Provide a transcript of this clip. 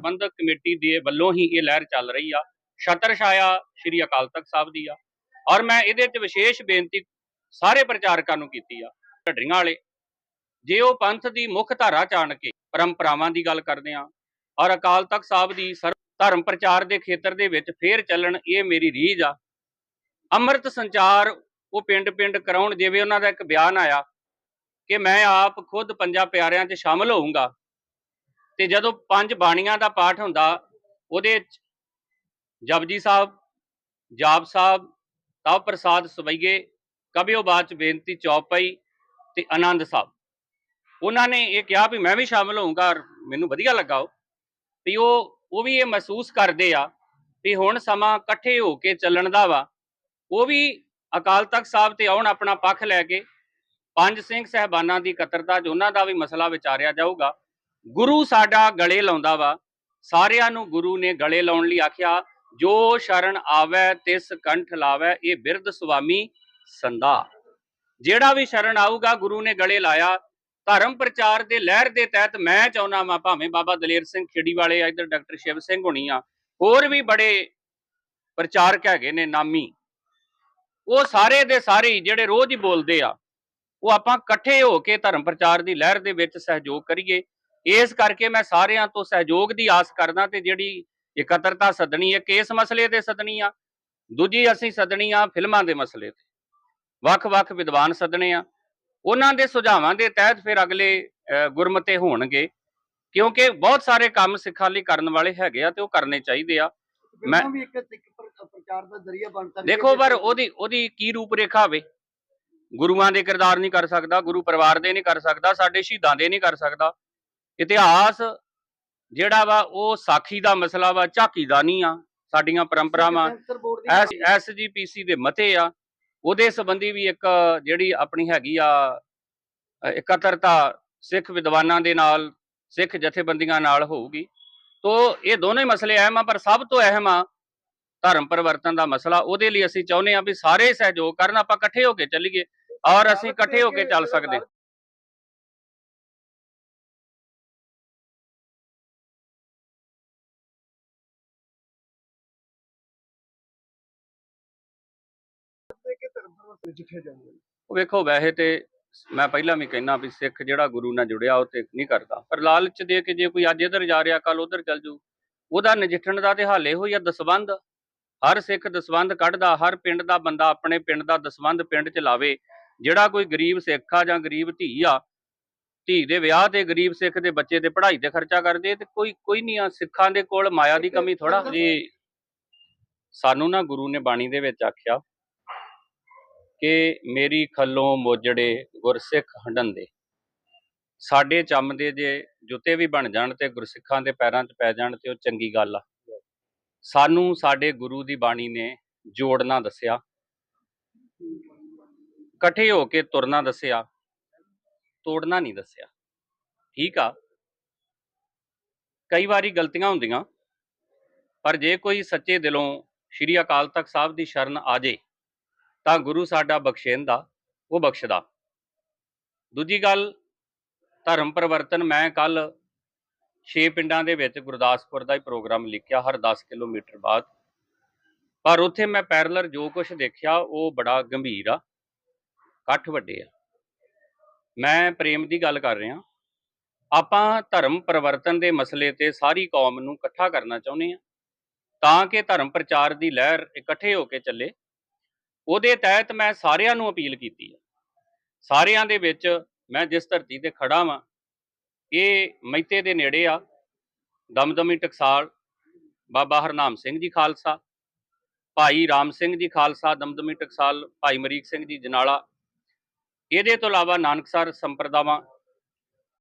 ਪ੍ਰਬੰਧਕ committee ਦੇ ਵੱਲੋਂ ਹੀ ਇਹ ਲਹਿਰ ਚੱਲ ਰਹੀ ਆ। ਛਤਰ ਛਾਇਆ ਸ਼੍ਰੀ ਅਕਾਲ ਤਖਤ ਸਾਹਿਬ ਦੀ ਆ। ਔਰ ਮੈਂ ਇਹਦੇ 'ਚ ਵਿਸ਼ੇਸ਼ ਬੇਨਤੀ ਸਾਰੇ ਪ੍ਰਚਾਰਕਾਂ ਨੂੰ ਕੀਤੀ ਆ। ਢੱਡਰੀਆਂ ਵਾਲੇ, ਜੇ ਉਹ ਪੰਥ ਦੀ ਮੁੱਖ ਧਾਰਾ ਚਾਣ ਕੇ ਪਰੰਪਰਾਵਾਂ ਦੀ ਗੱਲ ਕਰਦੇ ਆ ਔਰ ਅਕਾਲ ਤਖਤ ਸਾਹਿਬ ਦੀ ਸਰਵ ਧਰਮ ਪ੍ਰਚਾਰ ਦੇ ਖੇਤਰ ਦੇ ਵਿੱਚ ਫੇਰ ਚੱਲਣ ਇਹ ਮੇਰੀ ਰੀਝ ਆ। ਅੰਮ੍ਰਿਤ ਸੰਚਾਰ ਉਹ ਪਿੰਡ-ਪਿੰਡ ਕਰਾਉਣ ਜਿਵੇਂ ਉਹਨਾਂ ਦਾ ਇੱਕ ਬਿਆਨ ਆਇਆ ਕਿ ਮੈਂ ਆਪ ਖੁਦ ਪੰਜਾਂ ਪਿਆਰਿਆਂ 'ਚ ਸ਼ਾਮਲ ਹੋਊਂਗਾ। ਤੇ ਜਦੋਂ ਪੰਜ ਬਾਣੀਆਂ ਦਾ ਪਾਠ ਹੁੰਦਾ, ਉਹਦੇ 'ਚ ਜਪਜੀ ਸਾਹਿਬ, ਜਾਪ ਸਾਹਿਬ, ਤਵ ਪ੍ਰਸਾਦ ਸਵਈਏ, ਕਬਿਓ ਬਾਚ ਬੇਨਤੀ ਚੌਪਈ ਤੇ ਆਨੰਦ ਸਾਹਿਬ। ਉਹਨਾਂ ਨੇ ਇਹ ਕਿਹਾ ਵੀ ਮੈਂ ਵੀ ਸ਼ਾਮਲ ਹੋਊਂਗਾ ਮੈਨੂੰ ਵਧੀਆ ਲੱਗਾ ਉਹ, ਵੀ ਉਹ ਉਹ ਵੀ ਇਹ ਮਹਿਸੂਸ ਕਰਦੇ ਆ ਵੀ ਹੁਣ ਸਮਾਂ ਇਕੱਠੇ ਹੋ ਕੇ ਚੱਲਣ ਦਾ ਵਾ। ਉਹ ਵੀ ਅਕਾਲ ਤਖਤ ਸਾਹਿਬ ਤੇ ਆਉਣ ਆਪਣਾ ਪੱਖ ਲੈ ਕੇ ਪੰਜ ਸਿੰਘ ਸਹਿਬਾਨਾਂ ਦੀ ਇਕੱਤਰਤਾ 'ਚ ਉਹਨਾਂ ਦਾ ਵੀ ਮਸਲਾ ਵਿਚਾਰਿਆ ਜਾਊਗਾ। ਗੁਰੂ ਸਾਡਾ ਗਲੇ ਲਾਉਂਦਾ ਵਾ। ਸਾਰਿਆਂ ਨੂੰ ਗੁਰੂ ਨੇ ਗਲੇ ਲਾਉਣ ਲਈ ਆਖਿਆ, ਜੋ ਸ਼ਰਨ ਆਵੈ, ਤਿਸ ਕੰਠ ਲਾਵੈ, ਇਹ ਬਿਰਧ ਸੁਆਮੀ ਸੰਦਾ ਜਿਹੜਾ ਵੀ ਸ਼ਰਨ ਆਊਗਾ, ਗੁਰੂ ਨੇ ਗਲੇ ਲਾਇਆ। ਧਰਮ ਪ੍ਰਚਾਰ ਦੇ ਲਹਿਰ ਦੇ ਤਹਿਤ ਮੈਂ ਚਾਹੁੰਦਾ ਵਾਂ, ਭਾਵੇਂ ਬਾਬਾ ਦਲੇਰ ਸਿੰਘ ਖੇੜੀ ਵਾਲੇ ਆ, ਇੱਧਰ ਡਾਕਟਰ ਸ਼ਿਵ ਸਿੰਘ ਹੋਣੀ ਆ, ਹੋਰ ਵੀ ਬੜੇ ਪ੍ਰਚਾਰਕ ਹੈਗੇ ਨੇ, ਨਾਮੀ। ਉਹ ਸਾਰੇ ਦੇ ਸਾਰੇ ਜਿਹੜੇ ਰੋਜ਼ ਹੀ ਬੋਲਦੇ ਆ, ਉਹ ਆਪਾਂ ਇਕੱਠੇ ਹੋ ਕੇ ਧਰਮ ਪ੍ਰਚਾਰ ਦੀ ਲਹਿਰ ਦੇ ਵਿੱਚ ਸਹਿਯੋਗ ਕਰੀਏ। ਇਸ ਕਰਕੇ ਮੈਂ ਸਾਰਿਆਂ ਤੋਂ ਸਹਿਯੋਗ ਦੀ ਆਸ ਕਰਦਾ ਤੇ ਜਿਹੜੀ ਇਕੱਤਰਤਾ ਸੱਦਣੀ ਹੈ ਕੇਸ ਮਸਲੇ ਤੇ ਸੱਦਣੀ ਆ ਦੂਜੀ ਅਸੀਂ ਸੱਦਣੀ ਆ ਫਿਲਮਾਂ ਦੇ ਮਸਲੇ ਤੇ। ਵੱਖ-ਵੱਖ ਵਿਦਵਾਨ ਸੱਦਣੇ ਆ। ਉਹਨਾਂ ਦੇ ਸੁਝਾਵਾਂ ਦੇ ਤਹਿਤ ਫਿਰ ਅਗਲੇ ਗੁਰਮਤੇ ਹੋਣਗੇ ਕਿਉਂਕਿ ਬਹੁਤ ਸਾਰੇ ਕੰਮ ਸਿੱਖਾਂ ਲਈ ਕਰਨ ਵਾਲੇ ਹੈਗੇ ਆ ਤੇ ਉਹ ਕਰਨੇ ਚਾਹੀਦੇ ਆ। ਮੈਂ- ਵੀ ਇੱਕ ਇੱਕ ਪ੍ਰ- ਪ੍ਰਚਾਰ ਦਾ ਜ਼ਰੀਆ ਬਣ ਸਕਦੀ ਦੇਖੋ ਪਰ ਉਹਦੀ ਉਹਦੀ ਕੀ ਰੂਪ ਰੇਖਾ ਹੋਵੇ ਗੁਰੂਆਂ ਦੇ ਕਿਰਦਾਰ ਨਹੀਂ ਕਰ ਸਕਦਾ ਗੁਰੂ ਪਰਿਵਾਰ ਦੇ ਨਹੀਂ ਕਰ ਸਕਦਾ ਸਾਡੇ ਸ਼ਹੀਦਾਂ ਦੇ ਨਹੀਂ ਕਰ ਸਕਦਾ। ਇਤਿਹਾਸ ਜਿਹੜਾ ਵਾ ਉਹ ਸਾਖੀ ਦਾ ਮਸਲਾ ਵਾ ਝਾਕੀ ਦਾ ਨਹੀਂ ਆ। ਸਾਡੀਆਂ ਪਰੰਪਰਾਵਾਂ ਸੈਂਸਰ ਬੋਰਡ ਦੀ ਐਸ ਐਸਜੀਪੀਸੀ ਦੇ ਮਤੇ ਆ। ਉਹਦੇ ਸੰਬੰਧੀ ਵੀ ਇੱਕ ਜਿਹੜੀ ਆਪਣੀ ਹੈਗੀ ਆ ਇਕੱਤਰਤਾ ਸਿੱਖ ਵਿਦਵਾਨਾਂ ਦੇ ਨਾਲ ਸਿੱਖ ਜਥੇਬੰਦੀਆਂ ਨਾਲ ਹੋਊਗੀ। ਤੋ ਇਹ ਦੋਨੇ ਮਸਲੇ ਅਹਿਮ ਆ ਪਰ ਸਭ ਤੋਂ ਅਹਿਮ ਆ ਧਰਮ ਪਰਿਵਰਤਨ ਦਾ ਮਸਲਾ। ਉਹਦੇ ਲਈ ਅਸੀਂ ਚਾਹੁੰਦੇ ਆ ਵੀ ਸਾਰੇ ਸਹਿਯੋਗ ਕਰਨ ਆਪਾਂ ਇਕੱਠੇ ਹੋ ਕੇ ਚੱਲੀਏ। ਔਰ ਅਸੀਂ ਇਕੱਠੇ ਹੋ ਕੇ ਚੱਲ ਸਕਦੇ। ਕਿ ਧਰਮ ਜਿੱਥੇ ਉਹ ਵੇਖੋ ਵੈਸੇ ਤੇ ਮੈਂ ਪਹਿਲਾਂ ਵੀ ਕਹਿਣਾ ਵੀ ਸਿੱਖ ਜਿਹੜਾ ਗੁਰੂ ਨਾਲ ਜੁੜਿਆ ਉਹ ਤੇ ਨਹੀਂ ਕਰਦਾ। ਪਰ ਲਾਲਚ ਦੇ ਕੇ ਜੇ ਕੋਈ ਅੱਜ ਇੱਧਰ ਜਾ ਰਿਹਾ ਕੱਲ ਉੱਧਰ ਚੱਲ ਜੂ ਉਹਦਾ ਨਜਿੱਠਣ ਦਾ ਤੇ ਹਾਲੇ ਹੋਈ ਆ ਦਸਵੰਧ ਹਰ ਸਿੱਖ ਦਸਵੰਧ ਕੱਢਦਾ ਹਰ ਪਿੰਡ ਦਾ ਬੰਦਾ ਆਪਣੇ ਪਿੰਡ ਦਾ ਦਸਵੰਧ ਪਿੰਡ 'ਚ ਲਾਵੇ। ਜਿਹੜਾ ਕੋਈ ਗਰੀਬ ਸਿੱਖ ਆ ਜਾਂ ਗਰੀਬ ਧੀ ਆ ਧੀ ਦੇ ਵਿਆਹ ਤੇ ਗਰੀਬ ਸਿੱਖ ਦੇ ਬੱਚੇ ਦੇ ਪੜ੍ਹਾਈ ਤੇ ਖਰਚਾ ਕਰਦੇ ਤੇ ਕੋਈ ਕੋਈ ਨਹੀਂ ਆ। ਸਿੱਖਾਂ ਦੇ ਕੋਲ ਮਾਇਆ ਦੀ ਕਮੀ ਥੋੜਾ ਜੀ। ਸਾਨੂੰ ਨਾ ਗੁਰੂ ਨੇ ਬਾਣੀ ਦੇ ਵਿੱਚ ਆਖਿਆ ਕਿ ਮੇਰੀ ਖੱਲੋਂ ਮੋਜੜੇ ਗੁਰਸਿੱਖ ਹੰਡੰਦੇ ਸਾਡੇ ਚੰਮ ਦੇ ਜੇ ਜੁੱਤੇ ਵੀ ਬਣ ਜਾਣ ਤੇ ਗੁਰਸਿੱਖਾਂ ਦੇ ਪੈਰਾਂ 'ਚ ਪੈ ਜਾਣ ਤੇ ਉਹ ਚੰਗੀ ਗੱਲ ਆ। ਸਾਨੂੰ ਸਾਡੇ ਗੁਰੂ ਦੀ ਬਾਣੀ ਨੇ ਜੋੜਨਾ ਦੱਸਿਆ। ਇਕੱਠੇ ਹੋ ਕੇ ਤੁਰਨਾ ਦੱਸਿਆ। ਤੋੜਨਾ ਨਹੀਂ ਦੱਸਿਆ। ਠੀਕ ਆ? ਕਈ ਵਾਰੀ ਗਲਤੀਆਂ ਹੁੰਦੀਆਂ, ਪਰ ਜੇ ਕੋਈ ਸੱਚੇ ਦਿਲੋਂ ਸ਼੍ਰੀ ਅਕਾਲ ਤਖਤ ਸਾਹਿਬ ਦੀ ਸ਼ਰਨ ਆ ਜੇ ਤਾਂ ਗੁਰੂ ਸਾਡਾ ਬਖਸ਼ੇਂਦਾ ਉਹ ਬਖਸ਼ਦਾ। ਦੂਜੀ ਗੱਲ, ਧਰਮ ਪਰਿਵਰਤਨ ਮੈਂ ਕੱਲ 6 ਪਿੰਡਾਂ ਦੇ ਵਿੱਚ ਗੁਰਦਾਸਪੁਰ ਦਾ ਹੀ ਪ੍ਰੋਗਰਾਮ ਲਿਖਿਆ, ਹਰ 10 ਕਿਲੋਮੀਟਰ ਬਾਅਦ। ਪਰ ਉੱਥੇ ਮੈਂ ਪੈਰਲਰ ਜੋ ਕੁਝ ਦੇਖਿਆ, ਉਹ ਬੜਾ ਗੰਭੀਰ ਆ, ਇਕੱਠ ਵੱਡੇ ਆ। ਮੈਂ ਪ੍ਰੇਮ ਦੀ ਗੱਲ ਕਰ ਰਿਹਾ। ਆਪਾਂ ਧਰਮ ਪਰਿਵਰਤਨ ਦੇ ਮਸਲੇ ਤੇ ਸਾਰੀ ਕੌਮ ਨੂੰ ਇਕੱਠਾ ਕਰਨਾ ਚਾਹੁੰਦੇ ਆ ਤਾਂ ਕਿ ਧਰਮ ਪ੍ਰਚਾਰ ਦੀ ਲਹਿਰ ਇਕੱਠੇ ਹੋ ਕੇ ਚੱਲੇ। ਉਹਦੇ ਤਹਿਤ ਮੈਂ ਸਾਰਿਆਂ ਨੂੰ ਅਪੀਲ ਕੀਤੀ ਹੈ। ਸਾਰਿਆਂ ਦੇ ਵਿੱਚ ਮੈਂ ਜਿਸ ਧਰਤੀ ਤੇ ਖੜਾ ਵਾਂ, ਇਹ ਮਹਿਤੇ ਦੇ ਨੇੜੇ ਆ, ਦਮਦਮੀ ਟਕਸਾਲ, ਬਾਬਾ ਹਰਨਾਮ ਸਿੰਘ ਜੀ ਖਾਲਸਾ, ਭਾਈ ਰਾਮ ਸਿੰਘ ਜੀ ਖਾਲਸਾ, ਦਮਦਮੀ ਟਕਸਾਲ, ਭਾਈ ਮਰੀਕ ਸਿੰਘ ਜੀ ਜਨਾਲਾ, ਇਹਦੇ ਤੋਂ ਇਲਾਵਾ ਨਾਨਕਸਰ ਸੰਪਰਦਾਵਾਂ